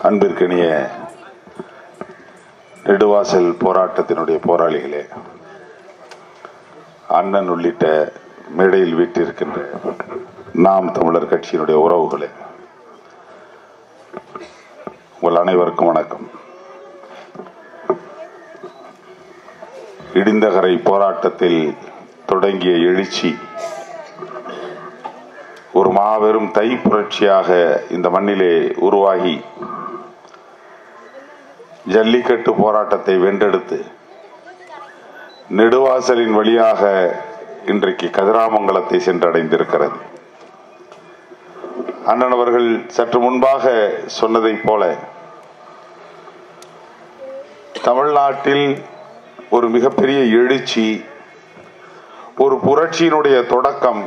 அன்பிற்கினிய நெடுவாசல் போராட்டத்தினுடைய போராளிகளே அண்ணன் உள்ளிட்ட மேடையில் வீட்டிருக்கின்ற நாம் தமிழர் கட்சியினுடைய உறவுகளே உங்கள் அனைவருக்கும் வணக்கம். இடிந்தகரை போராட்டத்தில் தொடங்கிய எழுச்சி ஒரு மாபெரும் தை புரட்சியாக இந்த மண்ணிலே உருவாகி ஜல்லிக்கட்டு போராட்டத்தை வென்றெடுத்து நெடுவாசலின் வழியாக இன்றைக்கு கதிராமங்கலத்தை சென்றடைந்திருக்கிறது. அண்ணன் அவர்கள் சற்று முன்பாக சொன்னதைப் போல தமிழ்நாட்டில் ஒரு மிகப்பெரிய எழுச்சி ஒரு புரட்சியினுடைய தொடக்கம்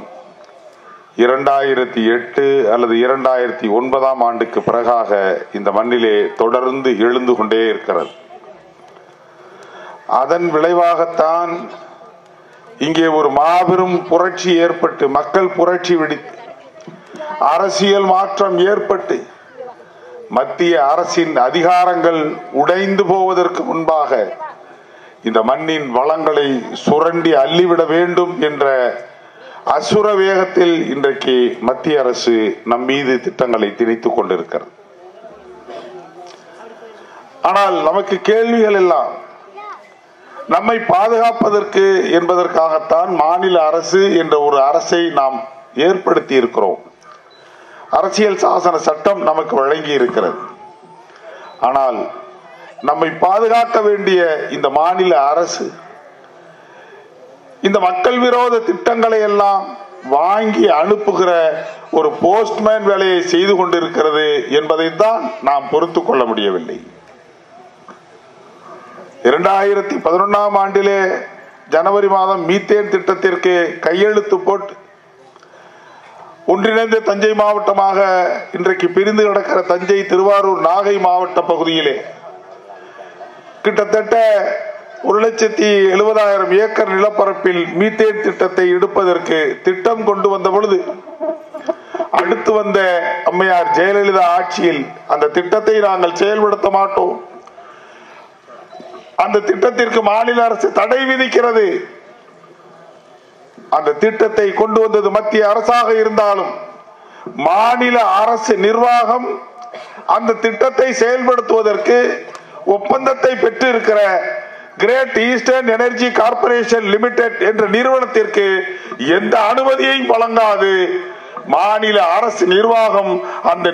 இரண்டாயிரத்தி எட்டு அல்லது இரண்டாயிரத்தி ஒன்பதாம் ஆண்டுக்கு பிறகாக இந்த மண்ணிலே தொடர்ந்து எழுந்து கொண்டே இருக்கிறது. அதன் விளைவாகத்தான் இங்கே ஒரு மாபெரும் புரட்சி ஏற்பட்டு மக்கள் புரட்சி வெடித்து அரசியல் மாற்றம் ஏற்பட்டு மத்திய அரசின் அதிகாரங்கள் உடைந்து போவதற்கு முன்பாக இந்த மண்ணின் வளங்களை சுரண்டி அள்ளிவிட வேண்டும் என்ற அசுர வேகத்தில் இன்றைக்கு மத்திய அரசு நம் மீது திட்டங்களை திணித்துக் கொண்டிருக்கிறது. ஆனால் நமக்கு கேள்விகள் எல்லாம் நம்மை பாதுகாப்பதற்கு என்பதற்காகத்தான் மாநில அரசு என்ற ஒரு அரசை நாம் ஏற்படுத்தி இருக்கிறோம். அரசியல் சாசன சட்டம் நமக்கு வழங்கி இருக்கிறது. ஆனால் நம்மை பாதுகாக்க வேண்டிய இந்த மாநில அரசு இந்த மக்கள் விரோத திட்டங்களை எல்லாம் வாங்கி அனுப்புகிற ஒரு போஸ்ட்மேன் வேலையை செய்து கொண்டிருக்கிறது என்பதைத்தான் நாம் பொறுத்து கொள்ள முடியவில்லை. இரண்டாயிரத்தி பதினொன்றாம் ஆண்டிலே ஜனவரி மாதம் மீத்தேன் திட்டத்திற்கு கையெழுத்து போட்டு ஒன்றிணைந்த தஞ்சை மாவட்டமாக இன்றைக்கு பிரிந்து கிடக்கிற தஞ்சை திருவாரூர் நாகை மாவட்ட பகுதியிலே கிட்டத்தட்ட ஒரு லட்சத்தி எழுபதாயிரம் ஏக்கர் நிலப்பரப்பில் மீத்தேன் திட்டத்தை எடுப்பதற்கு திட்டம் கொண்டு வந்த பொழுது அடுத்து வந்த அம்மையார் ஜெயலலிதா ஆட்சியில் அந்த திட்டத்தை நாங்கள் செயல்படுத்த மாட்டோம். அந்த திட்டத்திற்கு மாநில அரசு தடை விதிக்கிறது. அந்த திட்டத்தை கொண்டு வந்தது மத்திய அரசாக இருந்தாலும் மாநில அரசு நிர்வாகம் அந்த திட்டத்தை செயல்படுத்துவதற்கு ஒப்பந்தத்தை பெற்று இருக்கிற great eastern energy corporation limited என்ற நிறுவனத்திற்கு எந்த அனுமதியையும் வழங்காது. மாநில அரசு நிர்வாகம் அந்த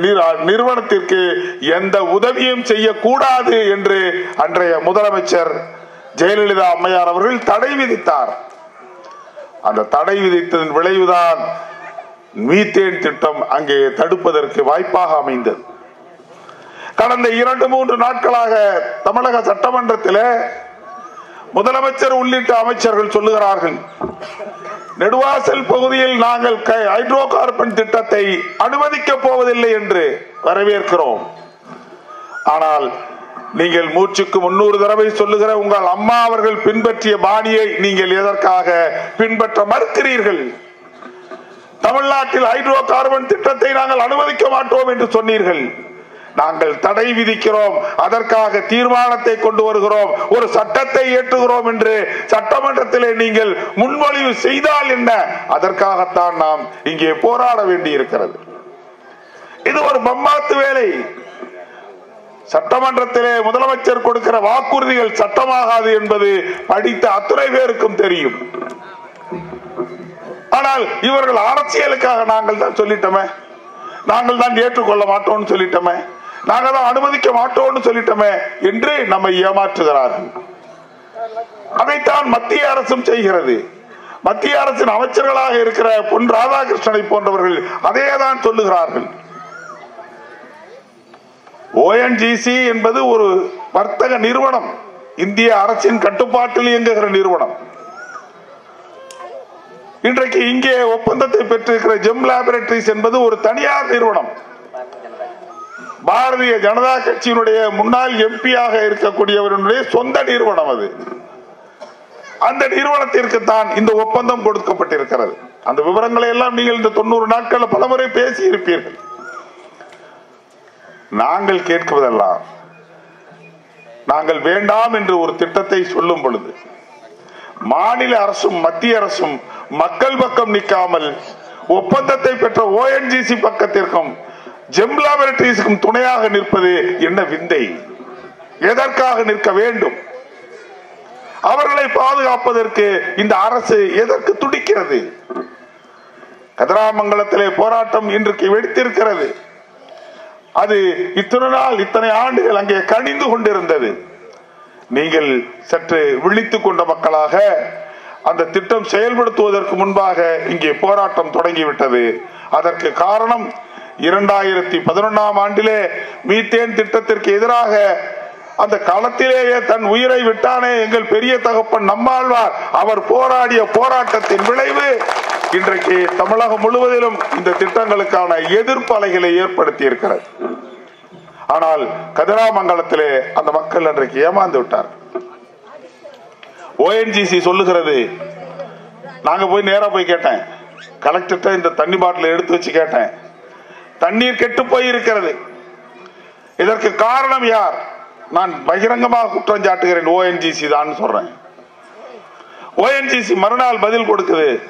நிறுவனத்திற்கு எந்த உதவியும் செய்யக்கூடாது என்று அன்றைய முதலமைச்சர் ஜெயலலிதா அம்மையார் அவர்கள் தடை விதித்தார். அந்த தடை விதித்ததன் விளைவுதான் மீத்தேன் திட்டம் அங்கே தடுப்பதற்கு வாய்ப்பாக அமைந்தது. கடந்த இரண்டு மூன்று நாட்களாக தமிழக சட்டமன்றத்தில் முதலமைச்சர் உள்ளிட்ட அமைச்சர்கள் சொல்லுகிறார்கள் நெடுவாசல் பகுதியில் நாங்கள் ஹைட்ரோ கார்பன் திட்டத்தை அனுமதிக்க போவதில்லை என்று வரவேற்கிறோம். ஆனால் நீங்கள் மூச்சுக்கு முன்னூறு தடவை சொல்லுகிற உங்கள் அம்மா அவர்கள் பின்பற்றிய பாணியை நீங்கள் எதற்காக பின்பற்ற மறுக்கிறீர்கள்? தமிழ்நாட்டில் ஹைட்ரோ கார்பன் திட்டத்தை நாங்கள் அனுமதிக்க மாட்டோம் என்று சொன்னீர்கள். நாங்கள் தடை விதிக்கிறோம். அதற்காக தீர்மானத்தை கொண்டு வருகிறோம். ஒரு சட்டத்தை ஏற்றுகிறோம் என்று சட்டமன்றத்திலே நீங்கள் முன்மொழிவு செய்தால் என்ன? அதற்காகத்தான் நாம் இங்கே போராட வேண்டி இருக்கிறது இது ஒரு பம்மாத்து வேலை. சட்டமன்றத்திலே முதலமைச்சர் கொடுக்கிற வாக்குறுதிகள் சட்டமாகாது என்பது படித்த அத்துறை பேருக்கும் தெரியும். ஆனால் இவர்கள் அரசியலுக்காக நாங்கள் தான் சொல்லிட்டோமே. நாங்கள் தான் ஏற்றுக்கொள்ள மாட்டோம்னு சொல்லிட்டோமே. நாங்கள் அனுமதிக்க மாட்டோம்னு சொல்லிட்டோமே என்று நம்மை ஏமாற்றுகிறார்கள். அதைத்தான் மத்திய அரசும் செய்கிறது. மத்திய அரசின் அமைச்சர்களாக இருக்கிற பொன் ராதாகிருஷ்ணனை போன்றவர்கள் அதே தான் சொல்லுகிறார்கள் ஓஎன்ஜிசி என்பது ஒரு வர்த்தக நிறுவனம். இந்திய அரசின் கட்டுப்பாட்டில் இயங்குகிற நிறுவனம். இன்றைக்கு இங்கே ஒப்பந்தத்தை பெற்றிருக்கிற ஜெம் லேபரேட்டரிஸ் என்பது ஒரு தனியார் நிறுவனம். பாரதிய ஜனதா கட்சியினுடைய முன்னாள் எம்பியாக இருக்கக்கூடியவருடைய சொந்த நிறுவனம் அது. அந்த நிறுவனத்திற்கு தான் இந்த ஒப்பந்தம் கொடுக்கப்பட்டிருக்கிறது. அந்த விவரங்களை எல்லாம் நீங்கள் இந்த தொண்ணூறு நாட்கள் பலமுறை பேசி இருப்பீர்கள் நாங்கள் கேட்குவதெல்லாம் நாங்கள் வேண்டாம் என்று ஒரு திட்டத்தை சொல்லும் பொழுது மாநில அரசும் மத்திய அரசும் மக்கள் பக்கம் நிற்காமல் ஒப்பந்தத்தை பெற்ற ஓஎன்ஜிசி பக்கத்திற்கும் ஜெம்லா லேபரட்டரிஸுக்கும் துணையாக நிற்பது என்ன விந்தை? எதற்காக நிற்க வேண்டும்? அவர்களை பாதுகாப்பதற்கு இந்த அரசு எதற்கு துடிக்கிறது? கதிராமங்கலத்திலே போராட்டம் இன்றைக்கு வெடித்திருக்கிறது. அது இத்தனை நாள் இத்தனை ஆண்டுகள் அங்கே கணிந்து கொண்டிருந்தது. நீங்கள் சற்று விழித்துக் கொண்ட மக்களாக அந்த திட்டம் செயல்படுத்துவதற்கு முன்பாக இங்கே போராட்டம் தொடங்கிவிட்டது. அதற்கு காரணம் இரண்டாயிரத்தி பதினொன்றாம் ஆண்டிலே மீத்தேன் திட்டத்திற்கு எதிராக அந்த களத்திலேயே தன் உயிரை விட்டானே எங்கள் பெரிய தகப்பன் நம்மாழ்வார். அவர் போராடிய போராட்டத்தின் விளைவு இன்றைக்கு தமிழகம் முழுவதிலும் இந்த திட்டங்களுக்கான எதிர்ப்பு அலைகளை ஏற்படுத்தி இருக்கிறது ஆனால் கதிராமங்கலத்திலே அந்த மக்கள் அன்றைக்கு ஏமாந்து விட்டார் ஓஎன்ஜிசி சொல்லுகிறது நாங்க போய் நேரா போய் கேட்டேன். கலெக்டர்கிட்ட இந்த தண்ணி பாட்டில் எடுத்து வச்சு கேட்டேன். தண்ணீர் கெட்டு போயிருக்கிறது. இதற்கு காரணம் யார்? நான் பகிரங்கமாக குற்றம் சாட்டுகிறேன். ஓஎன்ஜிசி தான் சொல்றேன். ஓஎன்ஜிசி மறுநாள் பதில் கொடுக்குது.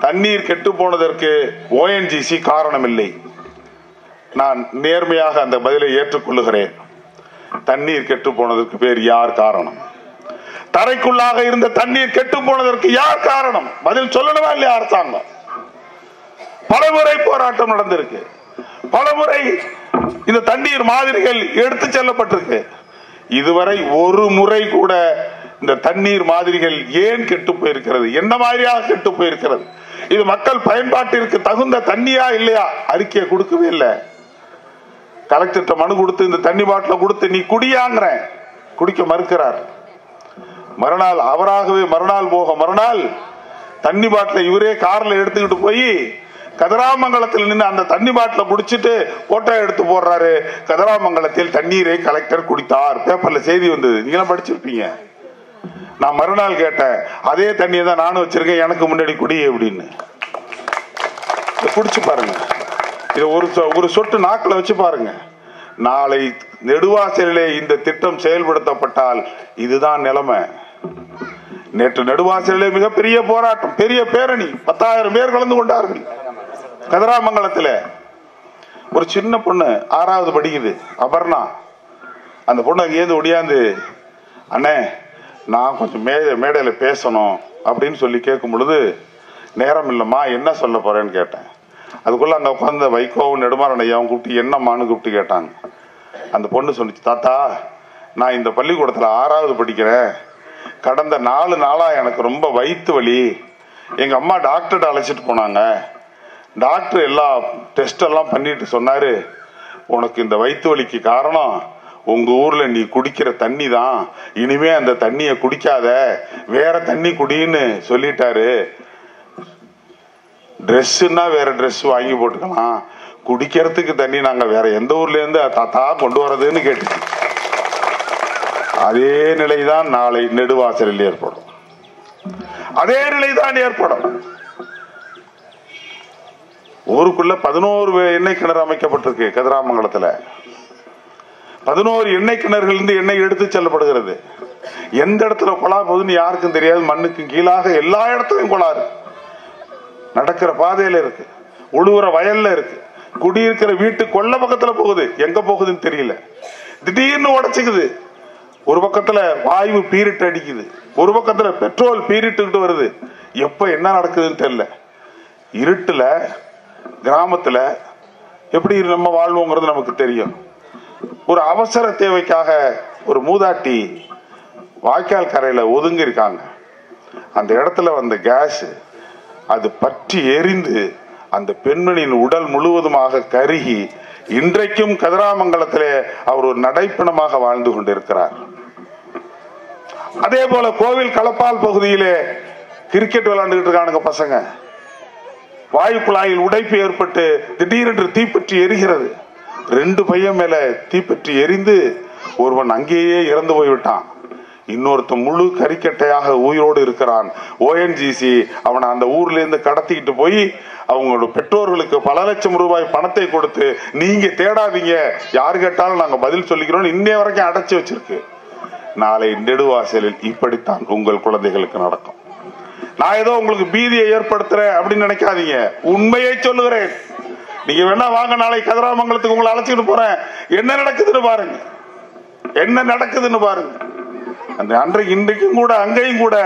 தண்ணீர் கெட்டு போனதற்கு ஓஎன்ஜிசி காரணம் இல்லை நான் நேர்மையாக அந்த பதிலை ஏற்றுக்கொள்ளுகிறேன். தண்ணீர் கெட்டு போனதற்கு பேர் யார் காரணம்? தரைக்குள்ளாக இருந்த தண்ணீர் கெட்டு போனதற்கு யார் காரணம்? பதில் சொல்லணுமா இல்லையா அரசாங்கம்? பலமுறை போராட்டம் நடந்திருக்கு. பலமுறை இந்த தண்ணீர் மாதிரிகள் எடுத்து செல்லப்பட்டிருக்கு. இதுவரை ஒரு முறை கூட இந்த தண்ணீர் மாதிரிகள் ஏன் கெட்டு போயிருக்கிறது? என்ன மாதிரியாக கெட்டு போயிருக்கிறது? இது மக்கள் பயன்பாட்டிற்கு தகுந்த தண்ணியா இல்லையா? அறிக்கையை கொடுக்கவே இல்லை. கலெக்டர்கிட்ட மனு கொடுத்து இந்த தண்ணி பாட்டில கொடுத்து நீ குடியாங்கிற. குடிக்க மறுக்கிறார். மறுநாள் அவராகவே மறுநாள் போக மறுநாள் தண்ணி பாட்டில இவரே கார்ல எடுத்துக்கிட்டு போய் கதிராமங்கலத்தில் நின்று அந்த தண்ணி பாட்டில குடிச்சிட்டு போட்டோ எடுத்து போடுறாரு. கதிராமங்கலத்தில் தண்ணீரை கலெக்டர் குடித்தார். பேப்பர்ல செய்தி வந்தது. நீங்களாம் படிச்சிருப்பீங்க. நான் மறுநாள் கேட்டேன். அதே தண்ணியை தான் நானும் வச்சிருக்கேன். எனக்கு முன்னாடி குடி அப்படின்னு. இதை குடிச்சு பாருங்க. இதை ஒரு சொ- ஒரு சொட்டு நாக்கில் வச்சு பாருங்க. நாளை நெடுவாசலிலே இந்த திட்டம் செயல்படுத்தப்பட்டால் இதுதான் நிலைமை. நேற்று நெடுவாசலிலே மிகப்பெரிய போராட்டம் பெரிய பேரணி. பத்தாயிரம் பேர் கலந்து கொண்டார்கள். கதிராமங்கலத்தில் ஒரு சின்ன பொண்ணு ஆறாவது படிக்குது அபர்ணா. அந்த பொண்ணு அங்கேருந்து ஒடியாந்து அண்ணே நான் கொஞ்சம் மே மேடையில் பேசணும் அப்படின்னு சொல்லி கேட்கும் பொழுது நேரம் இல்லைம்மா என்ன சொல்ல போறேன்னு கேட்டேன். அதுக்குள்ளே அங்கே உட்காந்த வைகோவும் நெடுமாறன் ஐயாவும் கூப்பிட்டு என்னம்மான்னு கூப்பிட்டு கேட்டாங்க. அந்த பொண்ணு சொன்னிச்சு தாத்தா நான் இந்த பள்ளிக்கூடத்தில் ஆறாவது படிக்கிறேன். கடந்த நாலு நாளாக எனக்கு ரொம்ப வயிற்று வலி. எங்கள் அம்மா டாக்டர்கிட்ட அழைச்சிட்டு போனாங்க. டாக்டர் எல்லா டெஸ்ட் எல்லாம் பண்ணிட்டு சொன்னாரு உனக்கு இந்த வயிற்று வலிக்கு காரணம் உங்க ஊர்ல நீ குடிக்கிற தண்ணி தான். இனிமே அந்த தண்ணிய குடிக்காத. வேற தண்ணி குடின்னு சொல்லிட்டாரு. ட்ரெஸ்ஸுன்னா வேற ட்ரெஸ் வாங்கி போட்டுக்கலாம். குடிக்கிறதுக்கு தண்ணி நாங்க வேற எந்த ஊர்ல இருந்து தாத்தா கொண்டு வரதுன்னு கேட்டு அதே நிலைதான் நாளை நெடுவாசலில் ஏற்படும். அதே நிலைதான் ஏற்படும். ஊருக்குள்ள பதினோரு எண்ணெய் கிணறு அமைக்கப்பட்டிருக்கு கதிராமங்கலத்தில். பதினோரு எண்ணெய் கிணறுகள் இருந்து எண்ணெய் எடுத்து செல்லப்படுகிறது. எந்த இடத்துல கொலா போகுதுன்னு யாருக்கும் தெரியாது. மண்ணுக்கும் கீழாக எல்லா இடத்துலையும் கொலாறு நடக்கிற பாதையில இருக்கு. உழுவுற வயல்ல இருக்கு. குடியிருக்கிற வீட்டு கொள்ள பக்கத்துல போகுது. எங்க போகுதுன்னு தெரியல. திடீர்னு உடச்சிக்குது. ஒரு பக்கத்துல வாயு பீரிட்டு அடிக்குது. ஒரு பக்கத்துல பெட்ரோல் பீரிட்டுக்கிட்டு வருது. எப்ப என்ன நடக்குதுன்னு தெரியல. இருட்டுல கிராமத்தில் எப்படி நம்ம வாழ்வோங்கிறது நமக்கு தெரியும். ஒரு அவசர தேவைக்காக ஒரு மூதாட்டி வாய்க்கால் கரையில் ஒதுங்கி இருக்காங்க அந்த இடத்துல வந்த கேஸ் அது பற்றி எரிந்து அந்த பெண்மணியின் உடல் முழுவதுமாக கருகி இன்றைக்கும் கதிராமங்கலத்திலே அவர் ஒரு நடைப்பணமாக வாழ்ந்து கொண்டிருக்கிறார். அதே போல கோவில் களப்பால் பகுதியிலே கிரிக்கெட் விளையாண்டுகிட்டு இருக்கானுங்க பசங்க. வாயு குழாயில் உடைப்பு ஏற்பட்டு திடீரென்று தீப்பற்றி எரிகிறது. ரெண்டு பையன் மேல தீப்பற்றி எரிந்து ஒருவன் அங்கேயே இறந்து போய்விட்டான். இன்னொருத்தன் முழு கறிக்கட்டையாக உயிரோடு இருக்கிறான். ஓஎன்ஜிசி அவனை அந்த ஊர்ல இருந்து கடத்திக்கிட்டு போய் அவங்களோட பெற்றோர்களுக்கு பல லட்சம் ரூபாய் பணத்தை கொடுத்து நீங்க தேடாதீங்க. யாரு கேட்டாலும் நாங்க பதில் சொல்லிக்கிறோம் இன்னைய வரைக்கும் அடைச்சி வச்சிருக்கு. நாளை நெடுவாசலில் இப்படித்தான் உங்கள் குழந்தைகளுக்கு நடக்கும். நான் ஏதோ உங்களுக்கு பீதியை ஏற்படுத்துறேன் அப்படின்னு நினைக்காதீங்க. உண்மையை சொல்லுகிறேன். நீங்க வேணா வாங்க நாளை கதிராமங்கலத்துக்கு உங்களை அழைச்சிட்டு போறேன். என்ன நடக்குதுன்னு பாருங்க. என்ன நடக்குதுன்னு பாருங்க. அந்த அன்றைக்கு இன்றைக்கும் கூட அங்கேயும் கூட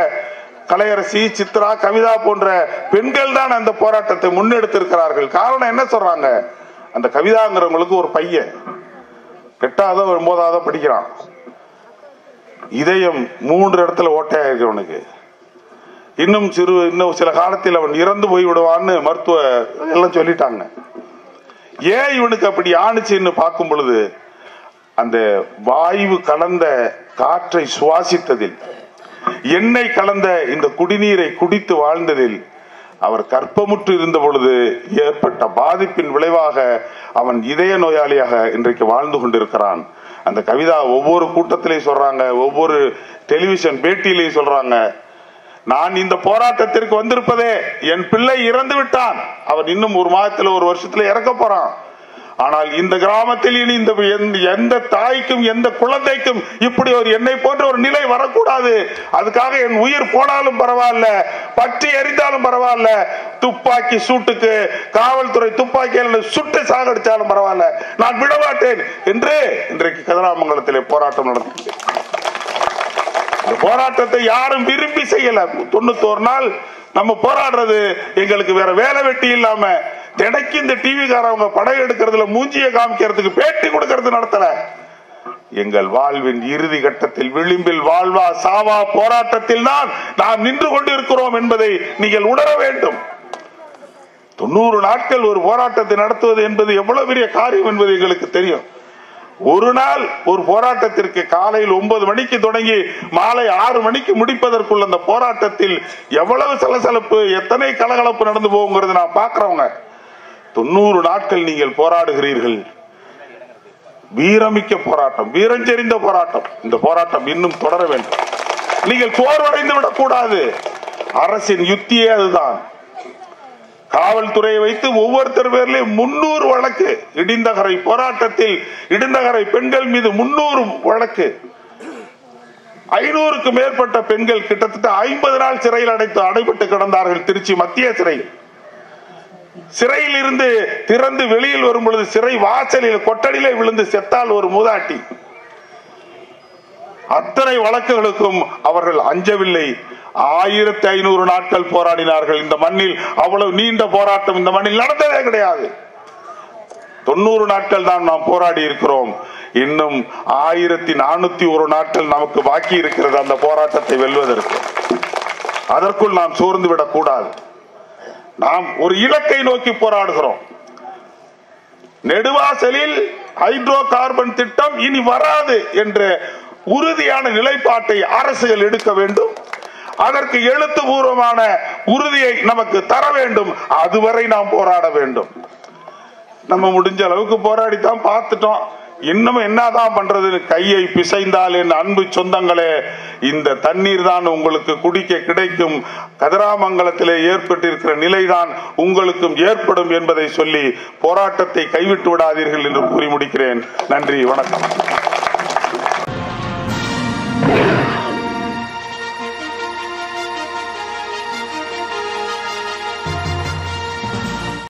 கலையரசி சித்ரா கவிதா போன்ற பெண்கள் தான் அந்த போராட்டத்தை முன்னெடுத்திருக்கிறார்கள். காரணம் என்ன சொல்றாங்க? அந்த கவிதாங்கிறவங்களுக்கு ஒரு பையன். எட்டாவதோ ஒன்பதாவதோ படிக்கிறான். இதயம் மூன்று இடத்துல ஓட்டையா இருக்கிறவனுக்கு இன்னும் சிறு இன்னும் சில காலத்தில் அவன் இறந்து போய் விடுவான்னு மருத்துவ எல்லாம் சொல்லிட்டாங்க. ஏன் இவனுக்கு அப்படி ஆணுச்சுன்னு பார்க்கும் பொழுது அந்த வாயு கலந்த காற்றை சுவாசித்ததில் எண்ணெய் கலந்த இந்த குடிநீரை குடித்து வாழ்ந்ததில் அவர் கற்பமுற்று இருந்த பொழுது ஏற்பட்ட பாதிப்பின் விளைவாக அவன் இதய நோயாளியாக இன்றைக்கு வாழ்ந்து கொண்டிருக்கிறான். அந்த கவிதா ஒவ்வொரு கூட்டத்திலையும் சொல்றாங்க ஒவ்வொரு டெலிவிஷன் பேட்டியிலையும் சொல்றாங்க நான் இந்த போராட்டத்திற்கு வந்திருப்பதே என் பிள்ளை இறந்து விட்டான். அவன் இன்னும் ஒரு மாதத்துல ஒரு வருஷத்துல இறக்க போறான். ஆனால் இந்த கிராமத்தில் இனி இந்த எந்த- எந்த தாய்க்கும் எந்த குழந்தைக்கும் இப்படி ஒரு என்னை போன்ற ஒரு நிலை வரக்கூடாது. அதுக்காக என் உயிர் போனாலும் பரவாயில்ல பற்றி எரிந்தாலும் பரவாயில்ல துப்பாக்கி சூட்டுக்கு காவல்துறை துப்பாக்கியால் சுட்டு சாகடிச்சாலும் பரவாயில்ல. நான் விடமாட்டேன் என்று இன்றைக்கு கதிராமங்கலத்திலே போராட்டம் நடத்தினேன் அந்த போராட்டத்தை யாரும் விரும்பி செய்யல. தொண்ணூத்தோரு நாள் நம்ம போராடுறது எங்களுக்கு வேற வேலை வெட்டி இல்லாம தினைக்கு இந்த டிவி காரவங்க படம் எடுக்கிறதுல மூஞ்சிய காமிக்கிறதுக்கு பேட்டி கொடுக்கறது நடத்தல. எங்கள் வாழ்வின் இறுதி கட்டத்தில் விளிம்பில் வாழ்வா சாவா போராட்டத்தில் தான் நாம் நின்று கொண்டிருக்கிறோம் என்பதை நீங்கள் உணர வேண்டும். தொண்ணூறு நாட்கள் ஒரு போராட்டத்தை நடத்துவது என்பது எவ்வளவு பெரிய காரியம் என்பது எங்களுக்கு தெரியும். ஒரு நாள் ஒரு போராட்டத்திற்கு காலையில் ஒன்பது மணிக்கு தொடங்கி மாலை ஆறு மணிக்கு முடிப்பதற்குள்ள அந்த போராட்டத்தில் எவ்வளவு சலசலப்பு எத்தனை கலகலப்பு நடந்து போகுங்கிறது நான் பாக்குறவங்க தொண்ணூறு நாட்கள் நீங்கள் போராடுகிறீர்கள். வீரமிக்க போராட்டம் வீரஞ்செறிந்த போராட்டம். இந்த போராட்டம் இன்னும் தொடர வேண்டும். நீங்கள் சோர்வடைந்து விடக்கூடாது. அரசின் யுத்தியே அதுதான். காவல்துறையை வைத்து ஒவ்வொருத்தர் பேர்லயும் முன்னூறு வழக்கு. இடிந்தகரை போராட்டத்தில் இடிந்தகரை பெண்கள் மீது முன்னூறு வழக்கு. ஐநூறுக்கு மேற்பட்ட பெண்கள் கிட்டத்தட்ட ஐம்பது நாள் சிறையில் அடைத்து அடைபட்டு கிடந்தார்கள் திருச்சி மத்திய சிறையில் சிறையில் இருந்து திறந்து வெளியில் வரும் பொழுது சிறை வாசலில் கொட்டடியிலே விழுந்து செத்தால் ஒரு மூதாட்டி. அத்தனை வழக்குகளுக்கும் அவர்கள் அஞ்சவில்லை. ஆயிரத்தி ஐநூறு நாட்கள் போராடினார்கள். இந்த மண்ணில் அவ்வளவு நீண்ட போராட்டம் இந்த மண்ணில் நடந்ததே கிடையாது. தொண்ணூறு நாட்கள் தான் நாம் போராடி இருக்கிறோம். இன்னும் ஆயிரத்தி நானூத்தி ஒரு நாட்கள் நமக்கு பாக்கி இருக்கிறது அந்த போராட்டத்தை வெல்வதற்கு. அதற்குள் நாம் சோர்ந்து விடக்கூடாது நாம் ஒரு இலக்கை நோக்கி போராடுகிறோம். நெடுவாசலில் ஹைட்ரோ கார்பன் திட்டம் இனி வராது என்ற உறுதியான நிலைப்பாட்டை அரசுகள் எடுக்க வேண்டும். அதற்கு எழுத்துபூர்வமான உறுதியை நமக்கு தர வேண்டும். அதுவரை நாம் போராட வேண்டும். நம்ம முடிஞ்ச அளவுக்கு போராடித்தான் பார்த்துட்டோம். இன்னும் என்னதான் பண்றது கையை பிசைந்தால் என் அன்பு சொந்தங்களே இந்த தண்ணீர் தான் உங்களுக்கு குடிக்க கிடைக்கும். கதிராமங்கலத்திலே ஏற்பட்டிருக்கிற நிலைதான் உங்களுக்கும் ஏற்படும் என்பதை சொல்லி போராட்டத்தை கைவிட்டு விடாதீர்கள் என்று கூறி முடிக்கிறேன். நன்றி வணக்கம்.